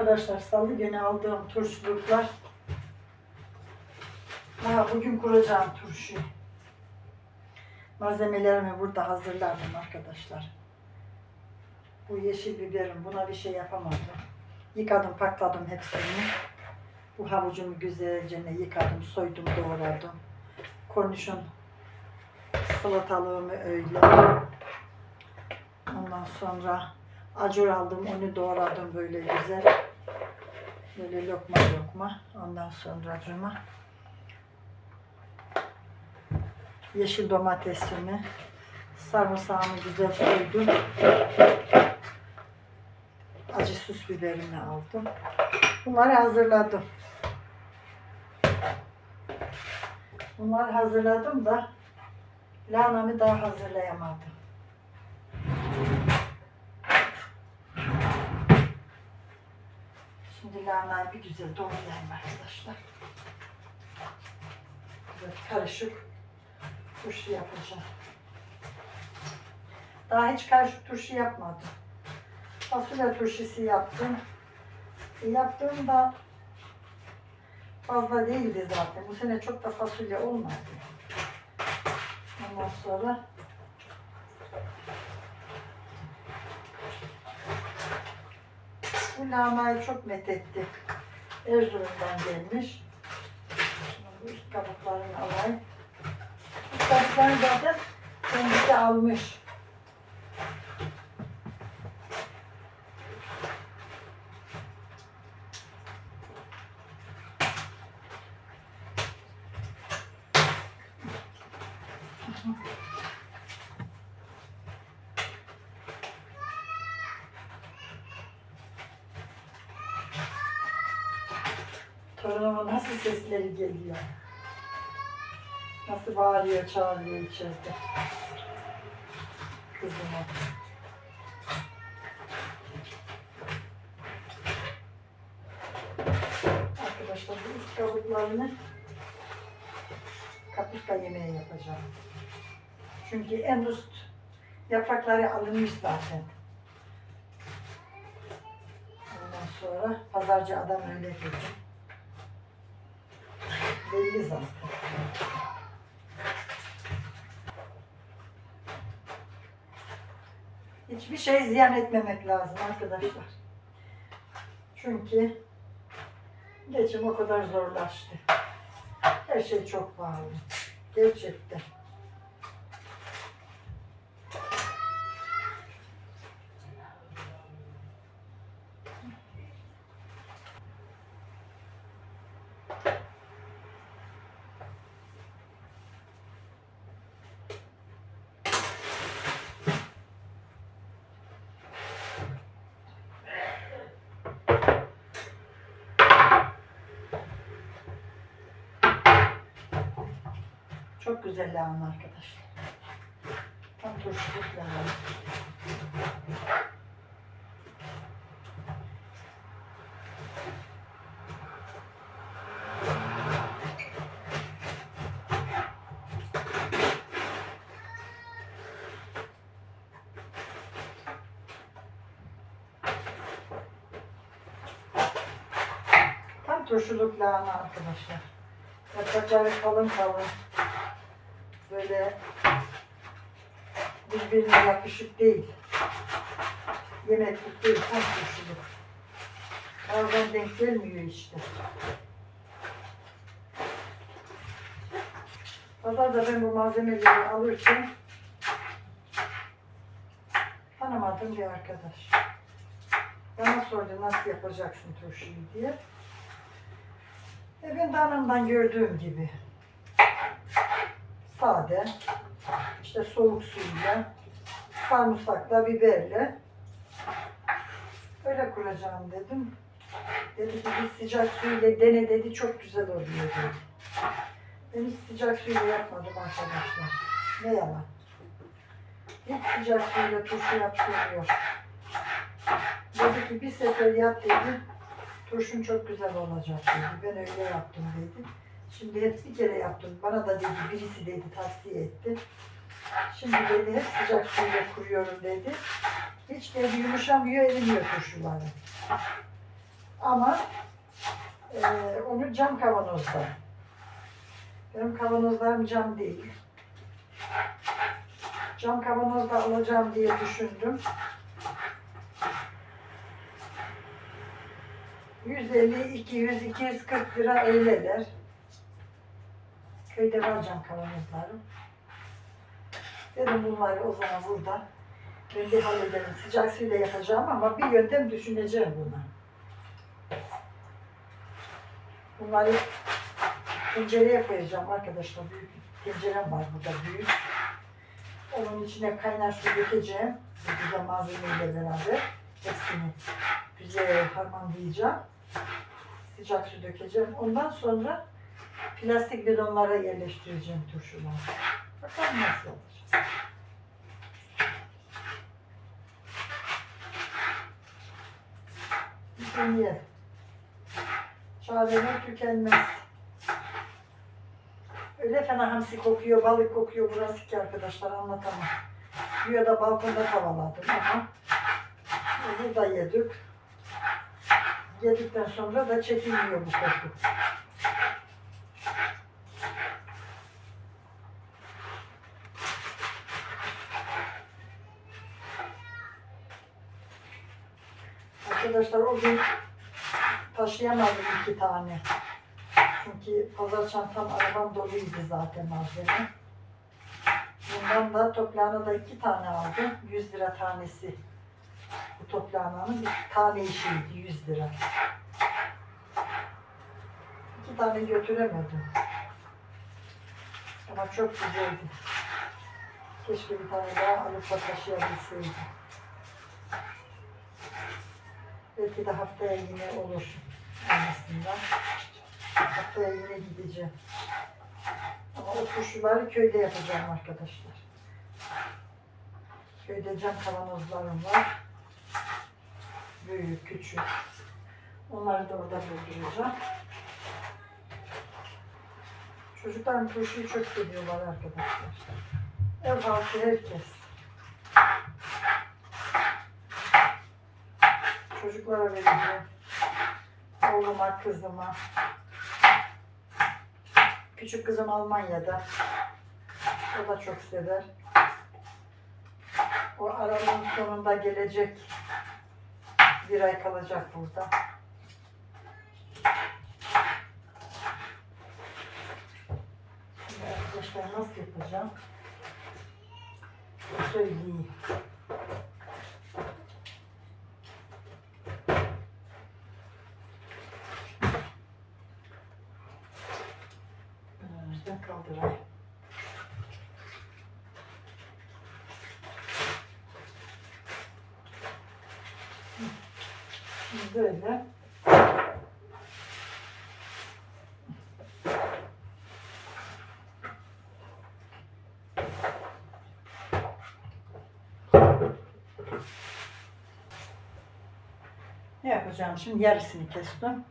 Arkadaşlar salı günü aldığım turşuluklar. Daha bugün kuracağım turşuyu. Malzemelerimi burada hazırladım arkadaşlar. Bu yeşil biberim. Buna bir şey yapamadım. Yıkadım, pakladım hepsini. Bu havucumu güzelce yıkadım, soydum, doğradım. Kornişon salatalığımı öyle. Ondan sonra acur aldım, onu doğradım böyle güzel. Böyle lokma lokma. Ondan sonra cuma. Yeşil domatesimi, sarımsağımı güzel soydum. Acı süs biberimi aldım. Bunları hazırladım. Bunları hazırladım da lahanamı daha hazırlayamadım. Şimdi bir güzel doğrayayım arkadaşlar. Evet, karışık turşu yapacağım. Daha hiç karışık turşu yapmadım. Fasulye turşusu yaptım. E, yaptığımda fazla değildi zaten. Bu sene çok da fasulye olmadı. Ondan sonra bu çok methetti. Erzurum'dan gelmiş. Şimdi bu üst kabuklarını alayım. Üst kabuklarını zaten kendisi almış. Torunumun nasıl sesleri geliyor. Nasıl bağırıyor, çağırıyor içeride. Kızıma. Arkadaşlar bu üst kabuklarını kapuska yemeği yapacağım. Çünkü en üst yaprakları alınmış zaten. Ondan sonra pazarcı adam öyle dedi. Belli zaten. Hiçbir şey ziyan etmemek lazım arkadaşlar. Çünkü geçim o kadar zorlaştı. Her şey çok pahalı. Gerçekten. Çok güzel lahana arkadaşlar. Tam turşuluk lahana. Turşuluk lahana arkadaşlar. Yaprakları kalın kalın. Böyle birbirine yapışık değil. Yemeklik değil, tam turşuluk. Bazen denk gelmiyor işte. Pazarda ben bu malzemeleri alırken tanımadığım bir arkadaş. Bana sordu nasıl yapacaksın turşuyu diye. E ben de gördüğüm gibi sade, işte soğuk suyla, sarımsakla, biberle öyle kuracağım dedim. Dedi ki bir sıcak suyla dene dedi çok güzel oluyor dedi. Ben hiç sıcak suyla yapmadım arkadaşlar. Ne yalan. Hiç sıcak suyla turşu yaptığım. Dedi ki bir sefer yap dedi. Turşun çok güzel olacak dedi. Ben öyle yaptım dedi. Şimdi hep bir kere yaptım. Bana da dedi birisi dedi tavsiye etti. Şimdi dedi hep sıcak suyla kuruyorum dedi. Hiç dedi yumuşamıyor, erimiyor turşuları. Ama e, onu cam kavanozda. Benim kavanozlarım cam değil. Cam kavanozda alacağım diye düşündüm. 150, 200, 240 lira öyleler. Köyde var cam kavanozlarım. Dedim bunları o zaman burada ben de hallederim. Sıcak suyla yapacağım ama bir yöntem düşüneceğim buna. Bunları tencereye koyacağım arkadaşlar. Büyük bir tencerem var burada büyük. Onun içine kaynar su dökeceğim. Bu güzel malzemeyle beraber. Hepsini güzel harmanlayacağım. Sıcak su dökeceğim. Ondan sonra plastik bidonlara yerleştireceğim turşuları. Bakalım nasıl olacak. Deneyelim. Çareler tükenmez. Öyle fena hamsi kokuyor, balık kokuyor burası ki arkadaşlar anlatamam. Bir da balkonda tavaladım ama burada yedik. Yedikten sonra da çekilmiyor bu koku. Arkadaşlar o gün taşıyamadım iki tane. Çünkü pazar çantam arabam doluydu zaten malzeme. Bundan da toprağına da iki tane aldım. 100 lira tanesi. Bu toprağının bir tane işiydi 100 lira. İki tane götüremedim. Ama çok güzeldi. Keşke bir tane daha alıp da taşıyabilseydim. Belki de haftaya yine olur annesinden. Haftaya yine gideceğim. Ama o turşuları köyde yapacağım arkadaşlar. Köyde cam kavanozlarım var. Büyük, küçük. Onları da orada dolduracağım. Çocuklar turşuyu çok seviyorlar arkadaşlar. Ev halkı herkes. Çocuklara vereceğim. Oğluma, kızıma. Küçük kızım Almanya'da. O da çok sever. O Aralık'ın sonunda gelecek. Bir ay kalacak burada. Şimdi arkadaşlar nasıl yapacağım? Söyleyeyim. Şimdi böyle. Ne yapacağım şimdi yarısını kestim.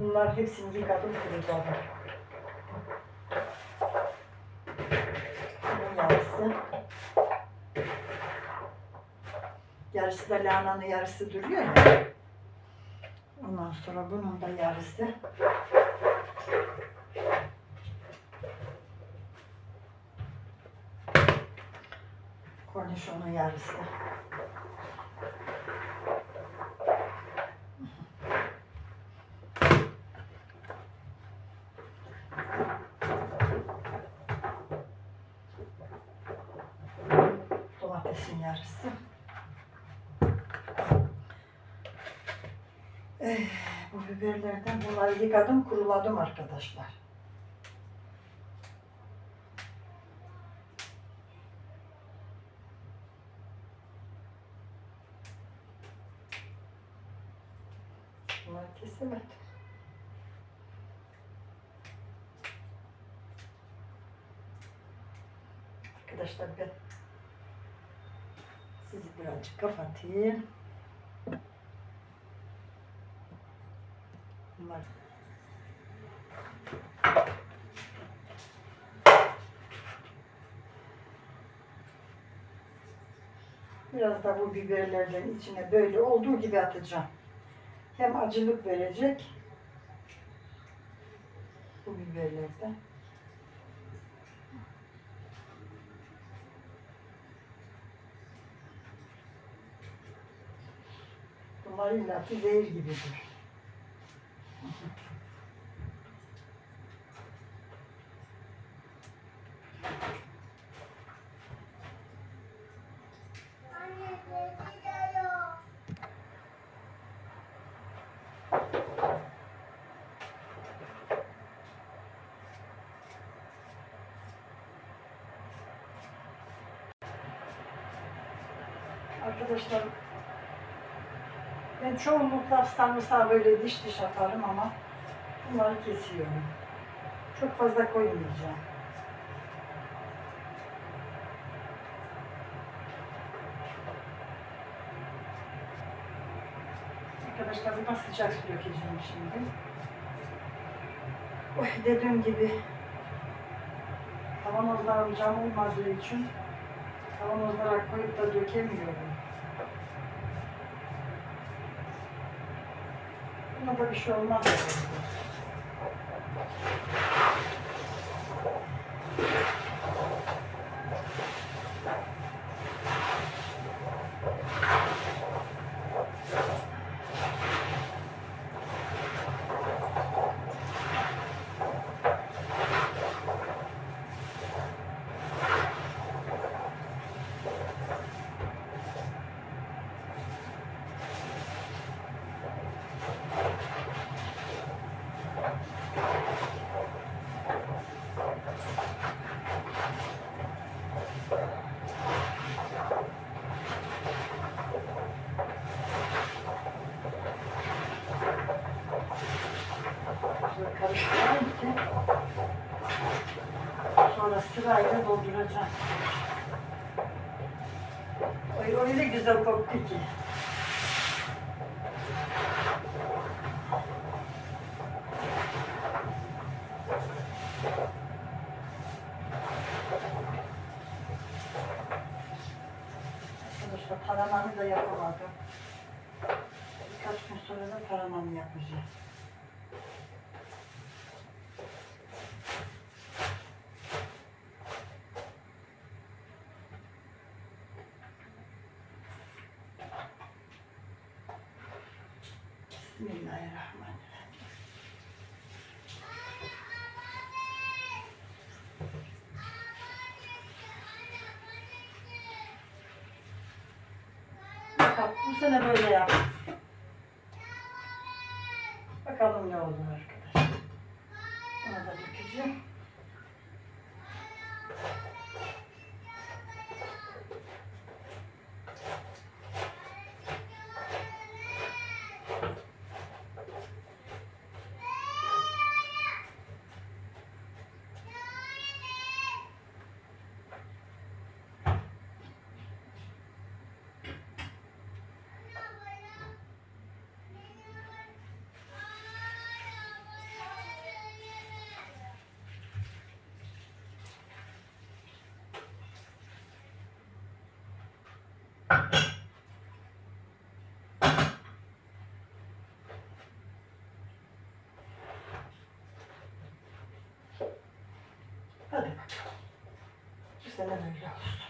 Bunlar hepsini yıkadım kuruladım. Yarısı da lahananın yarısı duruyor ya. Ondan sonra bunun da yarısı. Kornişonun yarısı. Domatesin yarısı. Eh, bu biberlerden bunları yıkadım, kuruladım arkadaşlar. Bunları. Arkadaşlar ben sizi birazcık kapatayım. Bunlar Biraz da bu biberlerden içine böyle olduğu gibi atacağım. Hem acılık verecek. Bu biberlerden. Bunlar illaki zehir gibidir. Arkadaşlar ben çoğunlukla sarımsağı böyle diş diş atarım ama bunları kesiyorum. Çok fazla koymayacağım. Arkadaşlar buna sıcak su dökeceğim şimdi. Oy, dediğim gibi kavanozlarım cam olmadığı için kavanozlara koyup da dökemiyorum. Da bir şey olmaz. Ay öyle güzel koktu ki. Arkadaşlar paramanı da yapamadım. Birkaç gün sonra da paramanı yapacağım. Bismillahirrahmanirrahim. Bak bu sene böyle yap. Bakalım ne olur arkadaşlar. Ona da dökeceğim. Hadi bakalım. Bu sene böyle olsun.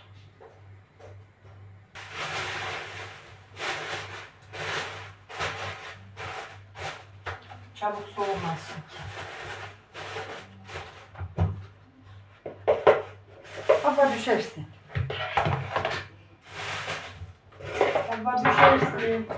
Çabuk soğumazsın ki. Abla düşersin. Abla düşersin.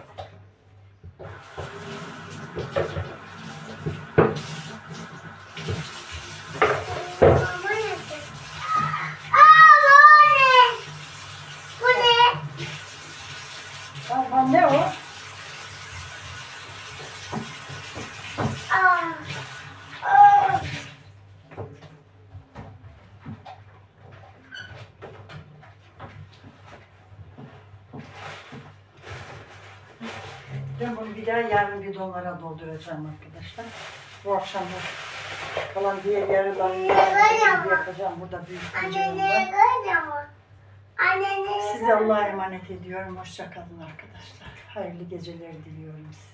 Bir daha yarın bidonlara dolduracağım arkadaşlar. Bu akşam da kalan diğer yarılarını yapacağım burada büyük tenceremde. Size Allah'a emanet ediyorum. Hoşça kalın arkadaşlar. Hayırlı geceler diliyorum size.